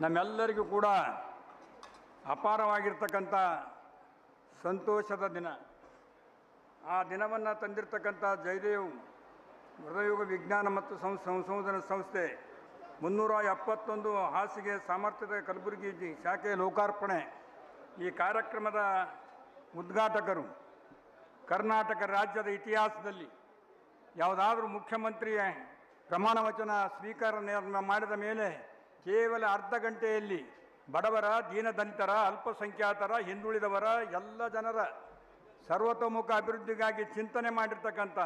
ನಮ್ಮೆಲ್ಲರಿಗೂ ಕೂಡ ಅಪಾರವಾಗಿರ್ತಕ್ಕಂಥ ಸಂತೋಷದ ದಿನ. ಆ ದಿನವನ್ನು ತಂದಿರತಕ್ಕಂಥ ಜಯದೇವ್ ಹೃದಯೋಗ ವಿಜ್ಞಾನ ಮತ್ತು ಸಂಶೋಧನಾ ಸಂಸ್ಥೆ ಮುನ್ನೂರ ಎಪ್ಪತ್ತೊಂದು ಹಾಸಿಗೆ ಸಾಮರ್ಥ್ಯದ ಕಲಬುರಗಿ ಶಾಖೆ ಲೋಕಾರ್ಪಣೆ ಈ ಕಾರ್ಯಕ್ರಮದ ಉದ್ಘಾಟಕರು. ಕರ್ನಾಟಕ ರಾಜ್ಯದ ಇತಿಹಾಸದಲ್ಲಿ ಯಾವುದಾದ್ರೂ ಮುಖ್ಯಮಂತ್ರಿಯ ಪ್ರಮಾಣ ವಚನ ಸ್ವೀಕಾರ ಮಾಡಿದ ಮೇಲೆ ಕೇವಲ ಅರ್ಧ ಗಂಟೆಯಲ್ಲಿ ಬಡವರ ದೀನದಂತರ ಅಲ್ಪಸಂಖ್ಯಾತರ, ಹಿಂದುಳಿದವರ, ಎಲ್ಲ ಜನರ ಸರ್ವತೋಮುಖ ಅಭಿವೃದ್ಧಿಗಾಗಿ ಚಿಂತನೆ ಮಾಡಿರ್ತಕ್ಕಂಥ,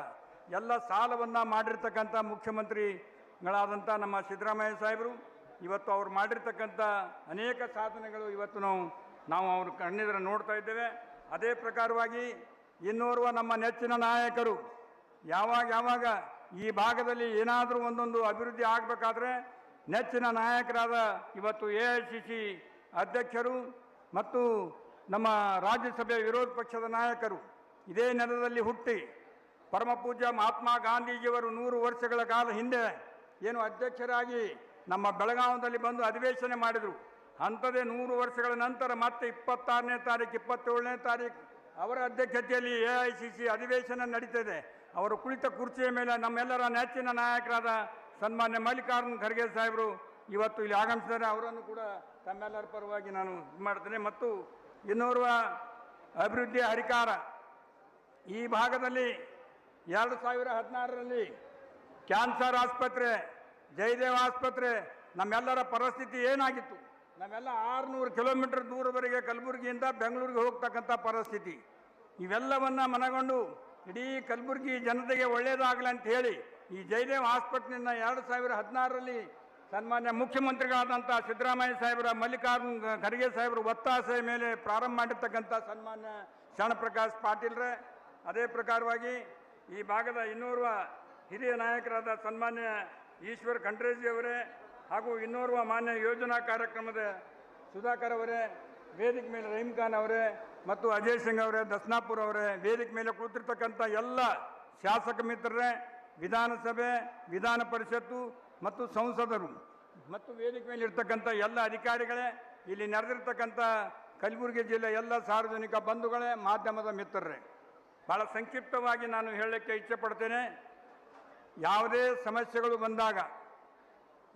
ಎಲ್ಲ ಸಾಲವನ್ನು ಮಾಡಿರ್ತಕ್ಕಂಥ ಮುಖ್ಯಮಂತ್ರಿಗಳಾದಂಥ ನಮ್ಮ ಸಿದ್ದರಾಮಯ್ಯ ಸಾಹೇಬರು, ಇವತ್ತು ಅವ್ರು ಮಾಡಿರ್ತಕ್ಕಂಥ ಅನೇಕ ಸಾಧನೆಗಳು ಇವತ್ತು ನಾವು ನಾವು ಅವರು ಕಣ್ಣಿದ್ರ ನೋಡ್ತಾ ಇದ್ದೇವೆ. ಅದೇ ಪ್ರಕಾರವಾಗಿ ಇನ್ನೋರ್ವ ನಮ್ಮ ನೆಚ್ಚಿನ ನಾಯಕರು, ಯಾವಾಗ ಯಾವಾಗ ಈ ಭಾಗದಲ್ಲಿ ಏನಾದರೂ ಒಂದೊಂದು ಅಭಿವೃದ್ಧಿ ಆಗಬೇಕಾದ್ರೆ ನೆಚ್ಚಿನ ನಾಯಕರಾದ ಇವತ್ತು ಎ ಅಧ್ಯಕ್ಷರು ಮತ್ತು ನಮ್ಮ ರಾಜ್ಯಸಭೆ ವಿರೋಧ ಪಕ್ಷದ ನಾಯಕರು ಇದೇ ನೆಲದಲ್ಲಿ ಹುಟ್ಟಿ ಪರಮಪೂಜ್ಯ ಮಹಾತ್ಮ ಗಾಂಧೀಜಿಯವರು ನೂರು ವರ್ಷಗಳ ಕಾಲ ಹಿಂದೆ ಏನು ಅಧ್ಯಕ್ಷರಾಗಿ ನಮ್ಮ ಬೆಳಗಾವದಲ್ಲಿ ಬಂದು ಅಧಿವೇಶನ ಮಾಡಿದರು. ಅಂಥದೇ ನೂರು ವರ್ಷಗಳ ನಂತರ ಮತ್ತೆ ಇಪ್ಪತ್ತಾರನೇ ತಾರೀಕು, ಇಪ್ಪತ್ತೇಳನೇ ತಾರೀಕು ಅವರ ಅಧ್ಯಕ್ಷತೆಯಲ್ಲಿ ಎ ಅಧಿವೇಶನ ನಡೀತದೆ. ಅವರು ಕುಳಿತ ಕುರ್ಚಿಯ ಮೇಲೆ ನಮ್ಮೆಲ್ಲರ ನೆಚ್ಚಿನ ನಾಯಕರಾದ ಸನ್ಮಾನ್ಯ ಮಲ್ಲಿಕಾರ್ಜುನ್ ಖರ್ಗೆ ಸಾಹೇಬರು ಇವತ್ತು ಇಲ್ಲಿ ಆಗಮಿಸಿದ್ದಾರೆ. ಅವರನ್ನು ಕೂಡ ತಮ್ಮೆಲ್ಲರ ಪರವಾಗಿ ನಾನು ಇದು ಮಾಡ್ತೇನೆ. ಮತ್ತು ಇನ್ನೋರ್ವ ಅಭಿವೃದ್ಧಿ ಹರಿಕಾರ ಈ ಭಾಗದಲ್ಲಿ ಎರಡು ಸಾವಿರ ಹದಿನಾರರಲ್ಲಿ ಕ್ಯಾನ್ಸರ್ ಆಸ್ಪತ್ರೆ, ಜಯದೇವ ಆಸ್ಪತ್ರೆ ನಮ್ಮೆಲ್ಲರ ಪರಿಸ್ಥಿತಿ ಏನಾಗಿತ್ತು? ನಾವೆಲ್ಲ ಆರುನೂರು ಕಿಲೋಮೀಟರ್ ದೂರವರೆಗೆ ಕಲಬುರಗಿಯಿಂದ ಬೆಂಗಳೂರಿಗೆ ಹೋಗ್ತಕ್ಕಂಥ ಪರಿಸ್ಥಿತಿ. ಇವೆಲ್ಲವನ್ನು ಮನಗೊಂಡು ಇಡೀ ಕಲಬುರಗಿ ಜನತೆಗೆ ಒಳ್ಳೆಯದಾಗಲಿ ಅಂತ ಹೇಳಿ ಈ ಜಯದೇವ್ ಆಸ್ಪತ್ರೆಯನ್ನು ಎರಡು ಸಾವಿರ ಹದಿನಾರರಲ್ಲಿ ಸನ್ಮಾನ್ಯ ಮುಖ್ಯಮಂತ್ರಿಗಳಾದಂಥ ಸಿದ್ದರಾಮಯ್ಯ ಸಾಹೇಬರ, ಮಲ್ಲಿಕಾರ್ಜುನ್ ಖರ್ಗೆ ಸಾಹೇಬರು ಒತ್ತಾಸೆಯ ಮೇಲೆ ಪ್ರಾರಂಭ ಮಾಡಿರ್ತಕ್ಕಂಥ ಸನ್ಮಾನ್ಯ ಶರಣಪ್ರಕಾಶ್ ಪಾಟೀಲ್ರೇ ಅದೇ ಪ್ರಕಾರವಾಗಿ ಈ ಭಾಗದ ಇನ್ನೋರ್ವ ಹಿರಿಯ ನಾಯಕರಾದ ಸನ್ಮಾನ್ಯ ಈಶ್ವರ್ ಖಂಡ್ರೇಜಿ ಅವರೇ ಹಾಗೂ ಇನ್ನೋರ್ವ ಮಾನ್ಯ ಯೋಜನಾ ಕಾರ್ಯಕ್ರಮದ ಸುಧಾಕರ್ ಅವರೇ, ವೇದಿಕೆ ಮೇಲೆ ರಹೀಮ್ ಖಾನ್ ಅವರೇ ಮತ್ತು ಅಜಯ್ ಸಿಂಗ್ ಅವರೇ, ದಸ್ನಾಪುರ್ ಅವರೇ, ವೇದಿಕೆ ಮೇಲೆ ಕೂತಿರ್ತಕ್ಕಂಥ ಎಲ್ಲ ಶಾಸಕ ಮಿತ್ರರೇ ವಿಧಾನಸಭೆ, ವಿಧಾನ ಪರಿಷತ್ತು ಮತ್ತು ಸಂಸದರು. ಮತ್ತು ವೇದಿಕೆ ಮೇಲೆ ಇರ್ತಕ್ಕಂಥ ಎಲ್ಲ ಅಧಿಕಾರಿಗಳೇ, ಇಲ್ಲಿ ನಡೆದಿರ್ತಕ್ಕಂಥ ಕಲಬುರಗಿ ಜಿಲ್ಲೆ ಎಲ್ಲ ಸಾರ್ವಜನಿಕ ಬಂಧುಗಳೇ, ಮಾಧ್ಯಮದ ಮಿತ್ರರೇ. ಭಾಳ ಸಂಕ್ಷಿಪ್ತವಾಗಿ ನಾನು ಹೇಳಲಿಕ್ಕೆ ಇಚ್ಛೆಪಡ್ತೇನೆ ಯಾವುದೇ ಸಮಸ್ಯೆಗಳು ಬಂದಾಗ,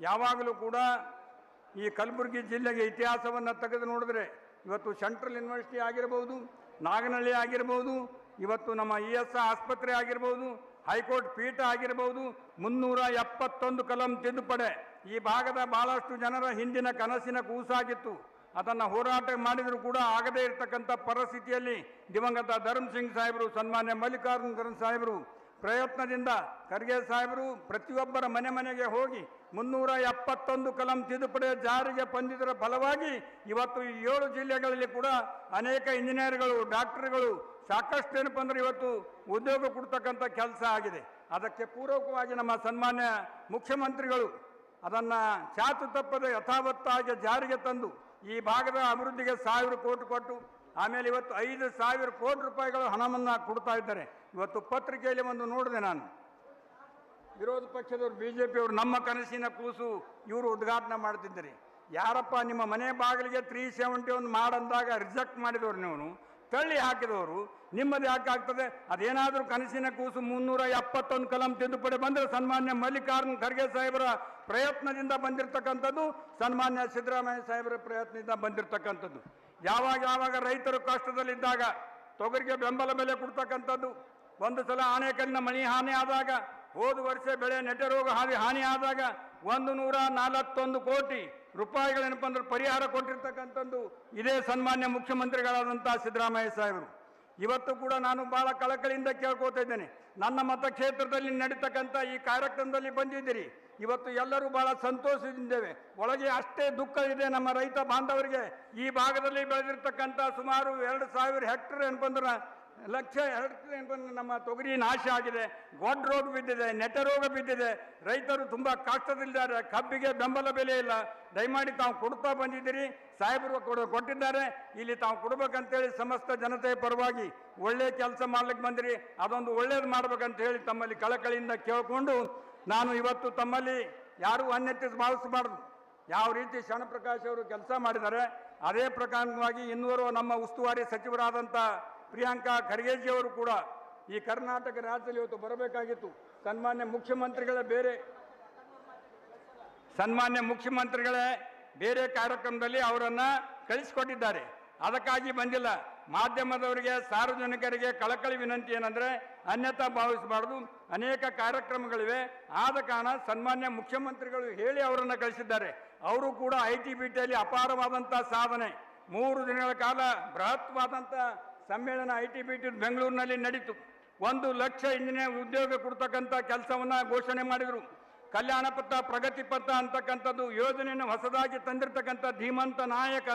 ಯಾವಾಗಲೂ ಕೂಡ ಈ ಕಲಬುರಗಿ ಜಿಲ್ಲೆಗೆ ಇತಿಹಾಸವನ್ನು ತೆಗೆದು ನೋಡಿದ್ರೆ, ಇವತ್ತು ಸೆಂಟ್ರಲ್ ಯೂನಿವರ್ಸಿಟಿ ಆಗಿರ್ಬೋದು, ನಾಗನಹಳ್ಳಿ ಆಗಿರ್ಬೋದು, ಇವತ್ತು ನಮ್ಮ ಇ ಎಸ್ ಆಸ್ಪತ್ರೆ ಆಗಿರ್ಬೋದು ಹೈಕೋರ್ಟ್ ಪೀಠ ಆಗಿರಬಹುದು. ಮುನ್ನೂರ ಎಪ್ಪತ್ತೊಂದು ಕಲಂ ತಿದ್ದುಪಡೆ. ಈ ಭಾಗದ ಬಹಳಷ್ಟು ಜನರ ಹಿಂದಿನ ಕನಸಿನ ಕೂಸಾಗಿತ್ತು. ಅದನ್ನು ಹೋರಾಟ ಮಾಡಿದರೂ ಕೂಡ ಆಗದೇ ಇರತಕ್ಕಂಥ ಪರಿಸ್ಥಿತಿಯಲ್ಲಿ ದಿವಂಗತ ಧರ್ಮ್ ಸಿಂಗ್ ಸಾಹೇಬರು, ಸನ್ಮಾನ್ಯ ಮಲ್ಲಿಕಾರ್ಜುನ ಖರ್ಗೆ ಸಾಹೇಬರು ಪ್ರಯತ್ನದಿಂದ ಖರ್ಗೆ ಸಾಹೇಬರು ಪ್ರತಿಯೊಬ್ಬರ ಮನೆ ಮನೆಗೆ ಹೋಗಿ ಮುನ್ನೂರ ಎಪ್ಪತ್ತೊಂದು ಕಲಂ ತಿದ್ದುಪಡಿ ಜಾರಿಗೆ ಬಂದಿದ್ದರ ಫಲವಾಗಿ ಇವತ್ತು ಈ ಏಳು ಜಿಲ್ಲೆಗಳಲ್ಲಿ ಕೂಡ ಅನೇಕ ಇಂಜಿನಿಯರ್ಗಳು, ಡಾಕ್ಟರ್ಗಳು ಸಾಕಷ್ಟು ಏನಪ್ಪ ಅಂದರೆ ಇವತ್ತು ಉದ್ಯೋಗ ಕೊಡ್ತಕ್ಕಂಥ ಕೆಲಸ ಆಗಿದೆ. ಅದಕ್ಕೆ ಪೂರಕವಾಗಿ ನಮ್ಮ ಸನ್ಮಾನ್ಯ ಮುಖ್ಯಮಂತ್ರಿಗಳು ಅದನ್ನು ಚಾತು ತಪ್ಪದೆ ಯಥಾವತ್ತಾಗಿ ಜಾರಿಗೆ ತಂದು ಈ ಭಾಗದ ಅಭಿವೃದ್ಧಿಗೆ ಸಾವಿರ ಕೋಟಿ ಕೊಟ್ಟು ಆಮೇಲೆ ಇವತ್ತು ಐದು ಸಾವಿರ ಕೋಟಿ ರೂಪಾಯಿಗಳು ಹಣವನ್ನು ಕೊಡ್ತಾ ಇದ್ದಾರೆ. ಇವತ್ತು ಪತ್ರಿಕೆಯಲ್ಲಿ ಒಂದು ನೋಡಿದೆ ನಾನು. ವಿರೋಧ ಪಕ್ಷದವರು ಬಿ ಜೆ ಪಿಯವರು ನಮ್ಮ ಕನಸಿನ ಕೂಸು ಇವರು ಉದ್ಘಾಟನೆ ಮಾಡ್ತಿದ್ದಾರೆ. ಯಾರಪ್ಪ ನಿಮ್ಮ ಮನೆ ಬಾಗಿಲಿಗೆ ತ್ರೀ ಸೆವೆಂಟಿ ಒಂದು ಮಾಡಂದಾಗ ರಿಜೆಕ್ಟ್ ಮಾಡಿದವರು ನೀವು? ತಳ್ಳಿ ಹಾಕಿದವರು. ನಿಮ್ಮದು ಯಾಕೆ ಆಗ್ತದೆ? ಅದೇನಾದರೂ ಕನಸಿನ ಕೂಸು ಮುನ್ನೂರ ಎಪ್ಪತ್ತೊಂದು ಕಲಂ ತಿದ್ದುಪಡಿ ಬಂದರೆ ಸನ್ಮಾನ್ಯ ಮಲ್ಲಿಕಾರ್ಜುನ್ ಖರ್ಗೆ ಸಾಹೇಬರ ಪ್ರಯತ್ನದಿಂದ ಬಂದಿರತಕ್ಕಂಥದ್ದು, ಸನ್ಮಾನ್ಯ ಸಿದ್ದರಾಮಯ್ಯ ಸಾಹೇಬರ ಪ್ರಯತ್ನದಿಂದ ಬಂದಿರತಕ್ಕಂಥದ್ದು. ಯಾವಾಗ ಯಾವಾಗ ರೈತರು ಕಷ್ಟದಲ್ಲಿದ್ದಾಗ ತೊಗರಿಗೆ ಬೆಂಬಲ ಬೆಲೆ ಕೊಡ್ತಕ್ಕಂಥದ್ದು. ಒಂದು ಸಲ ಆಣೆಕಲ್ಲಿನ ಮಣಿ ಹಾನಿ ಆದಾಗ, ಹೋದ ವರ್ಷ ಬೆಳೆ ನೆಟೆ ರೋಗ ಹಾನಿ ಹಾನಿ ಆದಾಗ ಒಂದು ನೂರ ನಲವತ್ತೊಂದು ಕೋಟಿ ರೂಪಾಯಿಗಳೇನಪ್ಪ ಅಂದ್ರೆ ಪರಿಹಾರ ಕೊಟ್ಟಿರ್ತಕ್ಕಂಥದ್ದು ಇದೇ ಸನ್ಮಾನ್ಯ ಮುಖ್ಯಮಂತ್ರಿಗಳಾದಂಥ ಸಿದ್ದರಾಮಯ್ಯ ಸಾಹೇಬರು. ಇವತ್ತು ಕೂಡ ನಾನು ಬಹಳ ಕಳಕಳಿಯಿಂದ ಕೇಳ್ಕೊತಾ ಇದ್ದೇನೆ. ನನ್ನ ಮತಕ್ಷೇತ್ರದಲ್ಲಿ ನಡೀತಕ್ಕಂಥ ಈ ಕಾರ್ಯಕ್ರಮದಲ್ಲಿ ಬಂದಿದ್ದೀರಿ. ಇವತ್ತು ಎಲ್ಲರೂ ಬಹಳ ಸಂತೋಷದಿಂದೇವೆ. ಒಳಗೆ ಅಷ್ಟೇ ದುಃಖ ಇದೆ ನಮ್ಮ ರೈತ ಬಾಂಧವರಿಗೆ. ಈ ಭಾಗದಲ್ಲಿ ಬೆಳೆದಿರ್ತಕ್ಕಂಥ ಸುಮಾರು ಎರಡು ಸಾವಿರ ಹೆಕ್ಟರ್ ಬಂದ್ರೆ, ಲಕ್ಷ ಹೆಕ್ಟರ್ ಬಂದ್ರೆ ನಮ್ಮ ತೊಗರಿ ನಾಶ ಆಗಿದೆ. ಗೊಡ್ ರೋಗ ಬಿದ್ದಿದೆ, ನೆಟ ರೋಗ ಬಿದ್ದಿದೆ. ರೈತರು ತುಂಬ ಕಷ್ಟದಲ್ಲಿದ್ದಾರೆ. ಕಬ್ಬಿಗೆ ಬೆಂಬಲ ಬೆಲೆ ಇಲ್ಲ. ದಯಮಾಡಿ ತಾವು ಕೊಡ್ತಾ ಬಂದಿದ್ದೀರಿ. ಸಾಹೇಬರು ಕೊಡ ಕೊಟ್ಟಿದ್ದಾರೆ. ಇಲ್ಲಿ ತಾವು ಕೊಡ್ಬೇಕಂತೇಳಿ ಸಮಸ್ತ ಜನತೆಯ ಪರವಾಗಿ ಒಳ್ಳೆ ಕೆಲಸ ಮಾಡ್ಲಿಕ್ಕೆ ಬಂದಿರಿ. ಅದೊಂದು ಒಳ್ಳೇದು ಮಾಡ್ಬೇಕಂತ ಹೇಳಿ ತಮ್ಮಲ್ಲಿ ಕಳಕಳಿಯಿಂದ ಕೇಳಿಕೊಂಡು ನಾನು ಇವತ್ತು ತಮ್ಮಲ್ಲಿ ಯಾರೂ ಅನ್ಯತೆ ಭಾವಿಸಬಾರ್ದು. ಯಾವ ರೀತಿ ಶರಣಪ್ರಕಾಶ್ ಅವರು ಕೆಲಸ ಮಾಡಿದ್ದಾರೆ, ಅದೇ ಪ್ರಕಾರವಾಗಿ ಇನ್ನೂರು ನಮ್ಮ ಉಸ್ತುವಾರಿ ಸಚಿವರಾದಂಥ ಪ್ರಿಯಾಂಕಾ ಖರ್ಗೆಜಿ ಅವರು ಕೂಡ ಈ ಕರ್ನಾಟಕ ರಾಜ್ಯದಲ್ಲಿ ಇವತ್ತು ಬರಬೇಕಾಗಿತ್ತು. ಸನ್ಮಾನ್ಯ ಮುಖ್ಯಮಂತ್ರಿಗಳೇ ಬೇರೆ. ಸನ್ಮಾನ್ಯ ಮುಖ್ಯಮಂತ್ರಿಗಳೇ ಬೇರೆ ಕಾರ್ಯಕ್ರಮದಲ್ಲಿ ಅವರನ್ನು ಕಳಿಸಿಕೊಟ್ಟಿದ್ದಾರೆ. ಅದಕ್ಕಾಗಿ ಬಂದಿಲ್ಲ. ಮಾಧ್ಯಮದವರಿಗೆ, ಸಾರ್ವಜನಿಕರಿಗೆ ಕಳಕಳಿ ವಿನಂತಿ ಏನಂದರೆ, ಅನ್ಯತಾ ಭಾವಿಸಬಾರ್ದು. ಅನೇಕ ಕಾರ್ಯಕ್ರಮಗಳಿವೆ. ಆದ ಕಾರಣ ಸನ್ಮಾನ್ಯ ಮುಖ್ಯಮಂತ್ರಿಗಳು ಹೇಳಿ ಅವರನ್ನು ಕಳಿಸಿದ್ದಾರೆ. ಅವರು ಕೂಡ ಐ ಟಿ ಬಿ ಟಿಯಲ್ಲಿ ಅಪಾರವಾದಂಥ ಸಾಧನೆ. ಮೂರು ದಿನಗಳ ಕಾಲ ಬೃಹತ್ವಾದಂಥ ಸಮ್ಮೇಳನ ಐ ಟಿ ಬಿ ಬೆಂಗಳೂರಿನಲ್ಲಿ ನಡೀತು. ಒಂದು ಲಕ್ಷ ಇಂಜಿನಿಯರ್ ಉದ್ಯೋಗ ಕೊಡ್ತಕ್ಕಂಥ ಕೆಲಸವನ್ನು ಘೋಷಣೆ ಮಾಡಿದರು. ಕಲ್ಯಾಣ ಪಥ ಪ್ರಗತಿ ಪಥ ಅಂತಕ್ಕಂಥದ್ದು ಯೋಜನೆಯನ್ನು ಹೊಸದಾಗಿ ತಂದಿರತಕ್ಕಂಥ ಧೀಮಂತ ನಾಯಕ